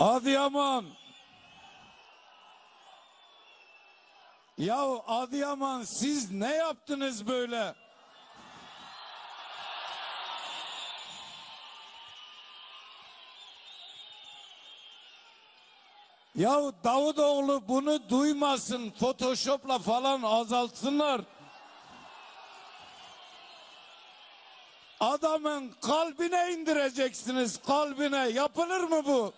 Adıyaman. Ya Adıyaman siz ne yaptınız böyle? Ya Davutoğlu bunu duymasın. Photoshop'la falan azaltsınlar. Adamın kalbine indireceksiniz kalbine. Yapılır mı bu?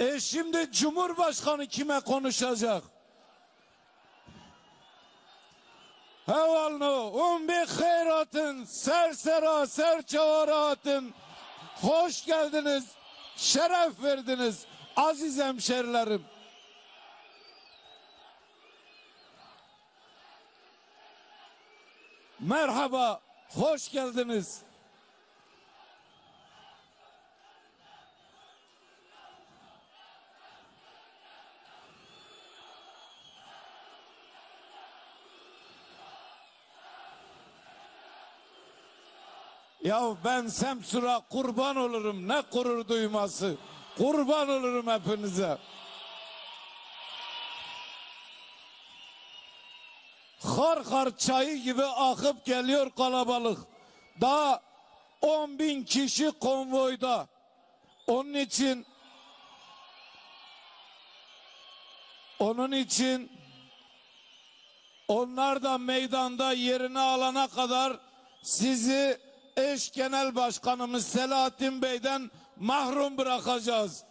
E şimdi Cumhurbaşkanı kime konuşacak? Hevalno, um bi hayratın, sersera, serçavaratın. Hoş geldiniz, şeref verdiniz aziz hemşerilerim. Merhaba, hoş geldiniz. Ya ben Semsur'a kurban olurum. Ne gurur duyması. Kurban olurum hepinize. Kar kar çayı gibi akıp geliyor kalabalık. Daha 10 bin kişi konvoyda. Onun için onun için onlar da meydanda yerini alana kadar sizi eş genel başkanımız Selahattin Bey'den mahrum bırakacağız.